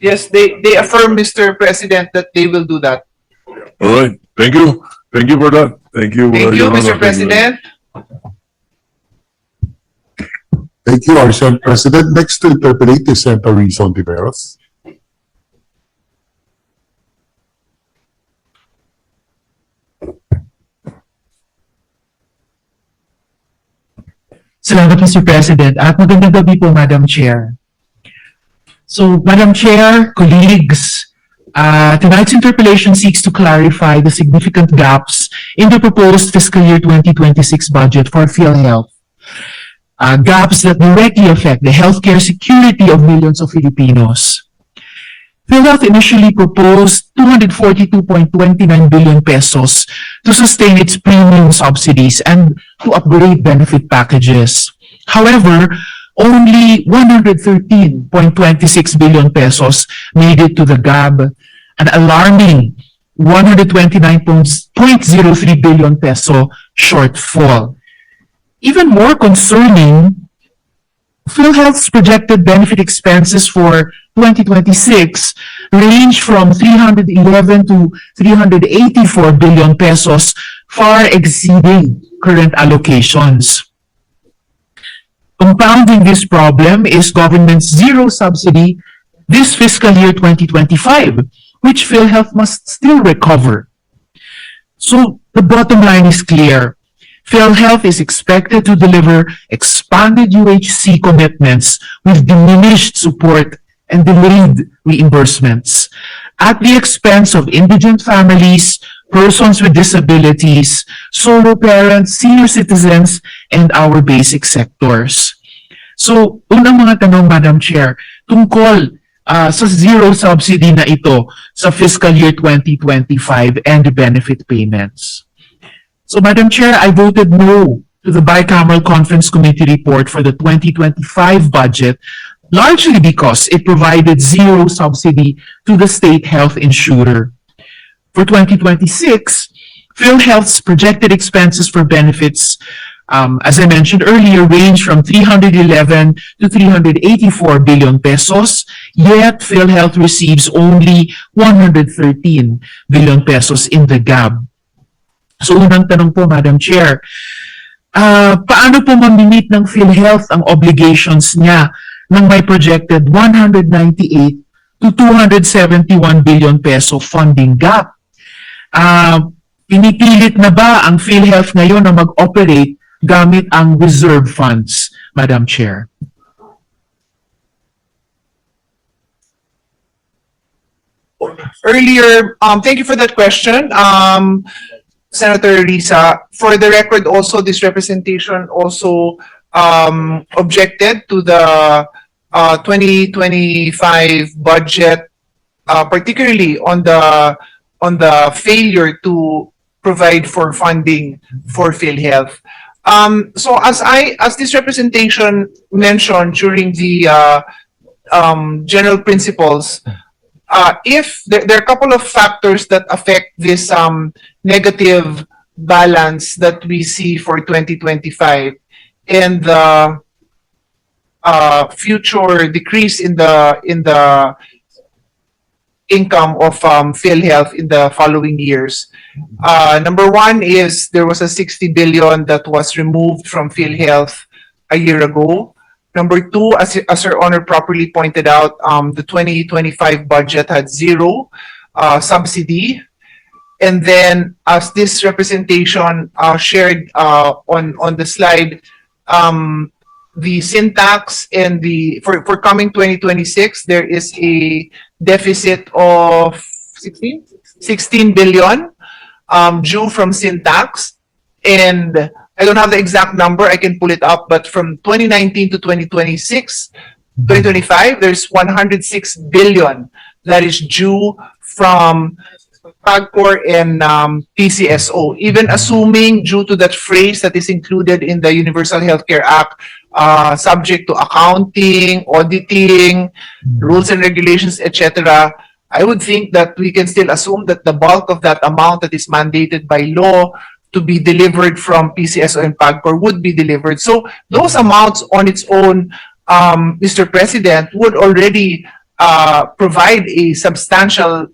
Yes, they, they affirm, Mr. President, that they will do that. All right, thank you. Thank you for that. Thank you. uh, Thank you, Your Honor. Mr. President. Thank you, our Senate President. Next to interpolate is Senator Rizon Tiveros. Salamat, Mr. President. At magandang gabi po, Madam Chair. So, Madam Chair, colleagues, uh, tonight's interpellation seeks to clarify the significant gaps in the proposed fiscal year 2026 budget for PhilHealth. Uh, gaps that directly affect the healthcare security of millions of Filipinos. PhilHealth initially proposed 242.29 billion pesos to sustain its premium subsidies and to upgrade benefit packages. However, only 113.26 billion pesos made it to the GAB, an alarming 129.03 billion peso shortfall. Even more concerning, PhilHealth's projected benefit expenses for 2026 range from 311 to 384 billion pesos, far exceeding current allocations. Compounding this problem is government's zero subsidy this fiscal year 2025, which PhilHealth must still recover. So the bottom line is clear. PhilHealth is expected to deliver expanded UHC commitments with diminished support and delayed reimbursements at the expense of indigent families, persons with disabilities, solo parents, senior citizens, and our basic sectors. So, unang mga tanong, Madam Chair, tungkol ah, sa zero subsidy na ito sa fiscal year 2025 and benefit payments. So, Madam Chair, I voted no to the bicameral conference committee report for the 2025 budget, largely because it provided zero subsidy to the state health insurer. For 2026, PhilHealth's projected expenses for benefits, um, as I mentioned earlier, range from 311 to 384 billion pesos, yet PhilHealth receives only 113 billion pesos in the GAB. So unang tanong po, Madam Chair, ah paano po mamimit ng PhilHealth ang obligations niya ng may projected 198 to 271 billion peso funding gap? Ah, pinipilit na ba ang PhilHealth ngayon na mag-operate gamit ang reserve funds, Madam Chair? Earlier, um, thank you for that question. Um, Senator Risa, for the record also, this representation also um, objected to the uh, 2025 budget, uh, particularly on the on the failure to provide for funding for PhilHealth. Um, so as I as this representation mentioned during the uh, um, general principles, uh, if there, there are a couple of factors that affect this um, negative balance that we see for 2025 and the uh, future decrease in the in the income of um, PhilHealth in the following years. Uh, number one is there was a 60 billion that was removed from PhilHealth a year ago. Number two, as, as Your Honor properly pointed out, um, the 2025 budget had zero uh, subsidy. And then, as this representation uh, shared uh, on on the slide, um, the syntax and the for for coming 2026, there is a deficit of 16 16 billion um, due from syntax, and I don't have the exact number. I can pull it up, but from 2019 to 2026, 2025, there's 106 billion that is due from PAGCOR and um, PCSO. Even assuming due to that phrase that is included in the Universal Healthcare Act, uh, subject to accounting, auditing, rules and regulations, etc., I would think that we can still assume that the bulk of that amount that is mandated by law to be delivered from PCSO and PAGCOR would be delivered. So those amounts on its own, um, Mr. President, would already uh, provide a substantial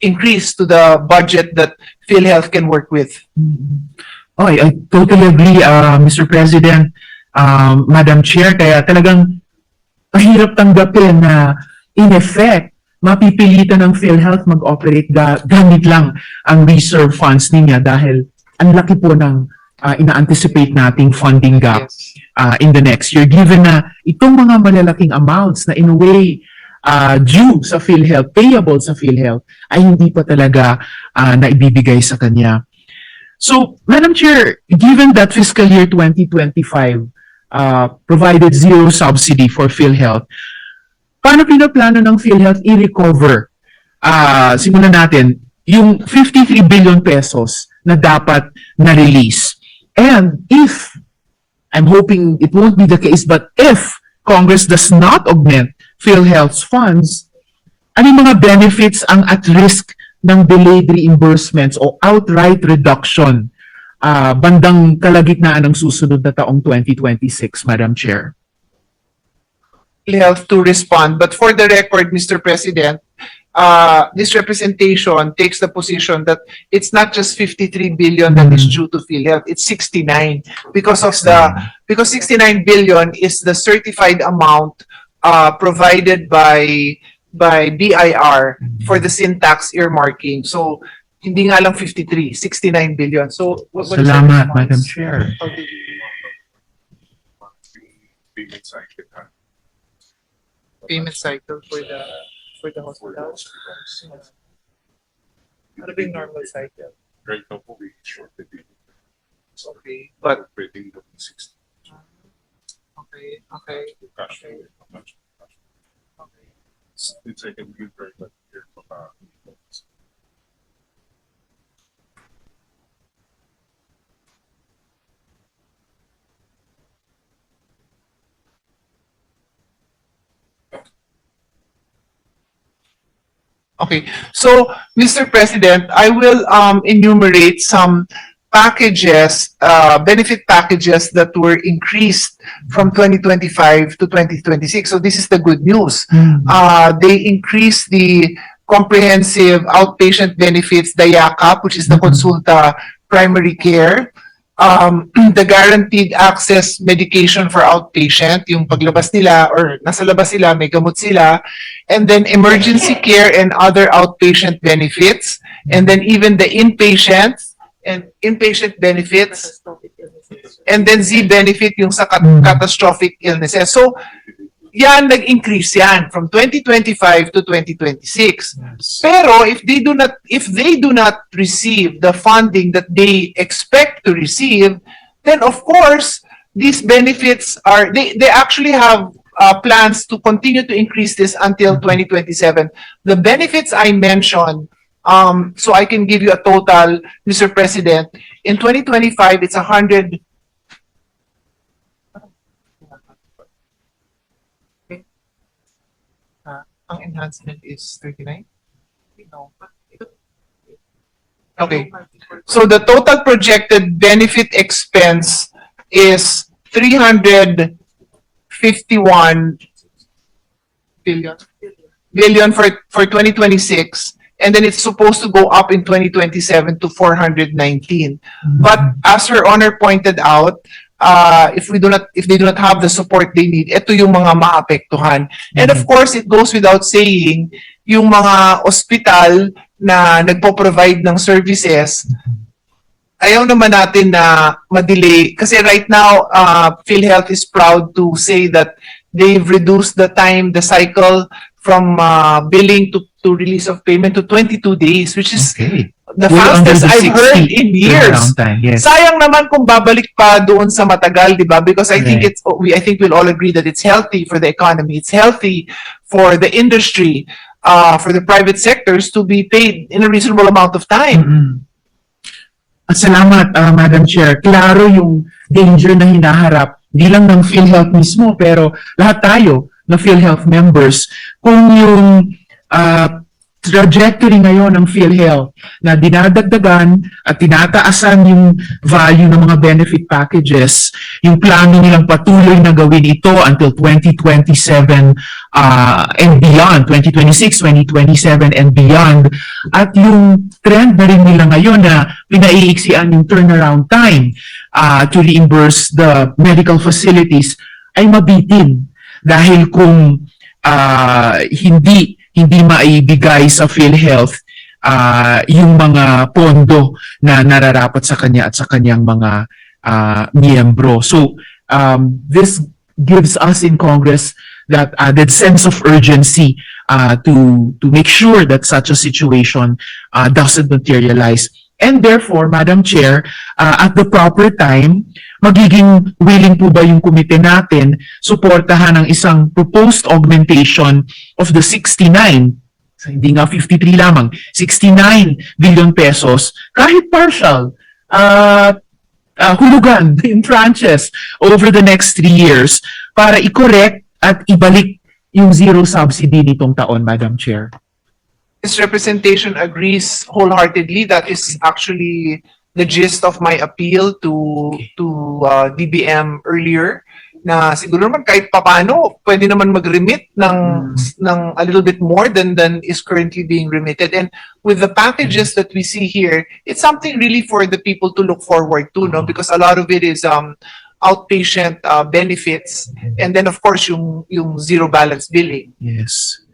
increase to the budget that PhilHealth can work with. Oh, I, I totally agree, uh, Mr. President, um, Madam Chair, kaya talagang mahirap tanggapin na in effect, mapipilitan ng PhilHealth mag-operate ga- gamit lang ang reserve funds niya dahil ang laki po ng uh, ina-anticipate nating funding gap uh, in the next year given na itong mga malalaking amounts na in a way uh, due sa PhilHealth, payable sa PhilHealth, ay hindi pa talaga uh, naibibigay sa kanya. So, Madam Chair, given that fiscal year 2025 uh, provided zero subsidy for PhilHealth, paano pinaplano ng PhilHealth i-recover? Uh, simulan natin, yung 53 billion pesos na dapat na-release. And if, I'm hoping it won't be the case, but if Congress does not augment PhilHealth's funds, ano mga benefits ang at risk ng delayed reimbursements o outright reduction ah, bandang kalagitnaan ng susunod na taong 2026, Madam Chair? PhilHealth to respond. But for the record, Mr. President, uh, this representation takes the position that it's not just 53 billion that is due to PhilHealth, it's 69 because of the, because 69 billion is the certified amount uh, provided by by BIR for the syntax earmarking. So, hindi nga lang 53, 69 billion. So, what- what is the Salamat, response? Madam Chair. How do you- payment cycle for the for the hospital? Ano ba yung normal cycle? Right now po, we short the bill. Okay, but, Pwedeng gawin 60 okay, okay, cash flow. how much cash flow. okay. It's like a good very good year for uh, Okay, so, Mr. President, I will um enumerate some packages, uh, benefit packages that were increased from 2025 to 2026. So this is the good news. Uh, they increased the comprehensive outpatient benefits, the YACAP, which is the Mhm. consulta primary care. Um, the guaranteed access medication for outpatient, yung paglabas nila or nasa labas sila, may gamot sila. And then emergency care and other outpatient benefits. And then even the inpatient and inpatient benefits. And then Z benefit yung sa cat- Mm. catastrophic illnesses. So, yan, nag-increase yan from 2025 to 2026. Pero if they do not if they do not receive the funding that they expect to receive, then of course these benefits are they they actually have uh, plans to continue to increase this until 2027. The benefits I mentioned um so I can give you a total Mr. President in 2025 it's a hundred Uh, ang enhancement is 39? No. Okay. So the total projected benefit expense is 351 billion billion for for 2026 and then it's supposed to go up in 2027 to 419 but as her honor pointed out uh, if we do not if they do not have the support they need ito yung mga maapektuhan. And of course it goes without saying yung mga ospital na nagpo-provide ng services ayaw naman natin na ma-delay. Kasi right now uh, PhilHealth is proud to say that they've reduced the time the cycle from uh, billing to to release of payment to 22 days which is Okay. the Well, under fastest the I've 60 heard in years turnaround time, Yes. Sayang naman kung babalik pa doon sa matagal, di ba? Because I think Right. it's, we, I think we'll all agree that it's healthy for the economy. It's healthy for the industry, uh, for the private sectors to be paid in a reasonable amount of time. Mm-mm. At Salamat, ah, Madam Chair. Klaro yung danger na hinaharap, di lang ng PhilHealth mismo, pero lahat tayo na PhilHealth members, kung yung ah, trajectory ngayon ng PhilHealth na dinadagdagan at tinataasan yung value ng mga benefit packages, yung plano nilang patuloy na gawin ito until 2027 uh, and beyond, 2026, 2027 and beyond. At yung trend na rin nila ngayon na pinaiiksian yung turnaround time uh, to reimburse the medical facilities ay mabitin dahil kung uh, hindi hindi maibigay sa PhilHealth ah, yung mga pondo na nararapat sa kanya at sa kanyang mga ah, miyembro. So um, this gives us in Congress that added sense of urgency uh, to to make sure that such a situation uh, doesn't materialize. And therefore, Madam Chair, uh, at the proper time, magiging willing po ba yung komite natin suportahan ang isang proposed augmentation of the 69 so hindi nga 53 lamang, 69 billion pesos, kahit partial, uh, uh, hulugan in tranches over the next three years para i-correct at ibalik yung zero subsidy nitong taon, Madam Chair. This representation agrees wholeheartedly. That is actually the gist of my appeal to to uh, DBM earlier na siguro naman kahit papano pwede naman mag-remit ng ng a little bit more than than is currently being remitted. And with the packages that we see here it's something really for the people to look forward to no? Because a lot of it is um outpatient uh, benefits. And then of course yung yung zero balance billing. Yes.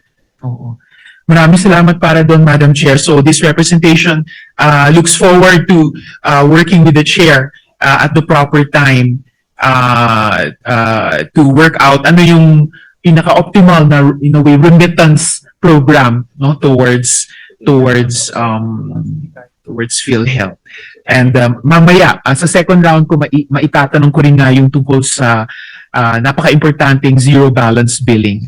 Oo. Maraming salamat para doon, Madam Chair. So this representation uh, looks forward to uh, working with the Chair uh, at the proper time uh, uh, to work out ano yung pinaka-optimal na, in a way, remittance program no, towards towards um, towards PhilHealth. And um, mamaya, uh, sa second round ko, mai- maitatanong ko rin nga yung tungkol sa uh, napaka-importanting zero balance billing.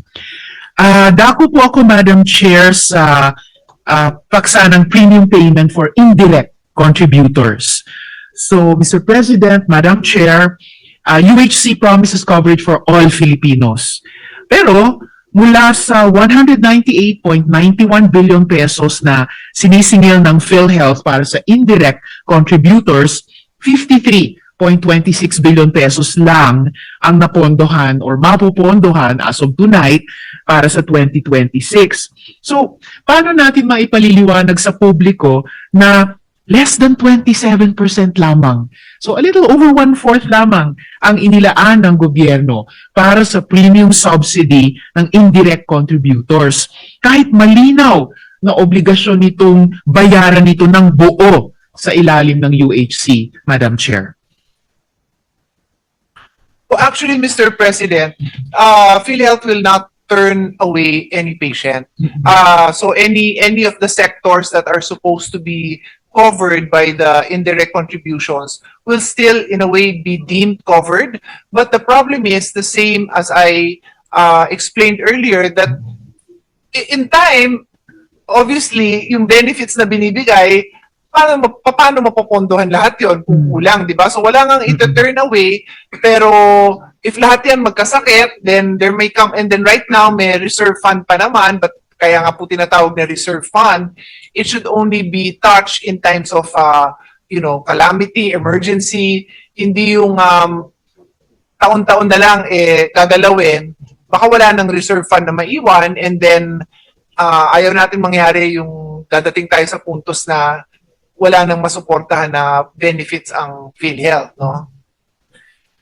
Ah, dako po ako, Madam Chair, sa ah, paksa ng premium payment for indirect contributors. So, Mr. President, Madam Chair, ah, UHC promises coverage for all Filipinos. Pero, mula sa 198.91 billion pesos na sinisingil ng PhilHealth para sa indirect contributors, 53.26 billion pesos lang ang napondohan or mapupondohan as of tonight para sa 2026. So, paano natin maipaliliwanag sa publiko na less than 27% lamang. So, a little over one-fourth lamang ang inilaan ng gobyerno para sa premium subsidy ng indirect contributors. Kahit malinaw na obligasyon nitong bayaran nito ng buo sa ilalim ng UHC, Madam Chair. Well, actually, Mr. President, uh, PhilHealth will not turn away any patient. Uh, so any, any of the sectors that are supposed to be covered by the indirect contributions will still, in a way, be deemed covered. But the problem is the same as I uh, explained earlier that in time, obviously, yung benefits na binibigay, paano, paano mapopondohan lahat yon kung kulang, di ba? So wala nang ito-turn away, pero if lahat yan magkasakit, then there may come, and then right now may reserve fund pa naman, but kaya nga po tinatawag na reserve fund, it should only be touched in times of, uh, you know, calamity, emergency, hindi yung um, taon-taon na lang eh gagalawin, baka wala ng reserve fund na maiwan and then ah, ayaw natin mangyari yung dadating tayo sa puntos na wala nang masuportahan na benefits ang PhilHealth, no?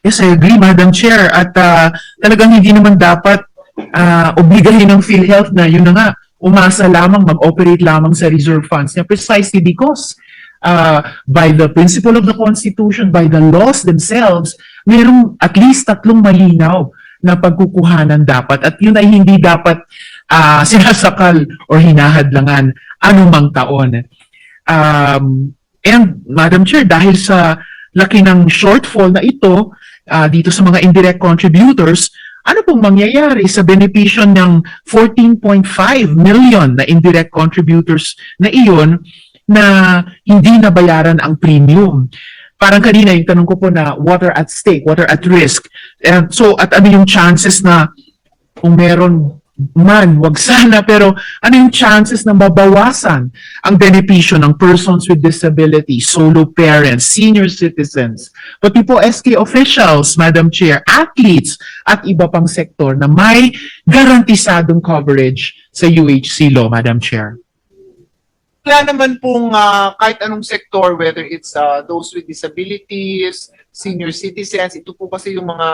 Yes, I agree, Madam Chair. At ah, talagang hindi naman dapat ah, obligahin ng PhilHealth na yun na nga, umasa lamang, mag-operate lamang sa reserve funds niya precisely because ah, by the principle of the Constitution, by the laws themselves, mayroong at least tatlong malinaw na pagkukuhanan dapat at yun ay hindi dapat ah, sinasakal or hinahadlangan anumang taon. Um, and Madam Chair, dahil sa laki ng shortfall na ito ah, dito sa mga indirect contributors, ano pong mangyayari sa benepisyo ng 14.5 million na indirect contributors na iyon na hindi nabayaran ang premium? Parang kanina yung tanong ko po na water at stake, water at risk. And so at ano yung chances na kung meron man, wag sana, pero ano yung chances na mabawasan ang benepisyo ng persons with disability, solo parents, senior citizens, pati po SK officials, Madam Chair, athletes, at iba pang sektor na may garantisadong coverage sa UHC law, Madam Chair. Wala naman pong ah, kahit anong sektor, whether it's ah, those with disabilities, senior citizens, ito po kasi yung mga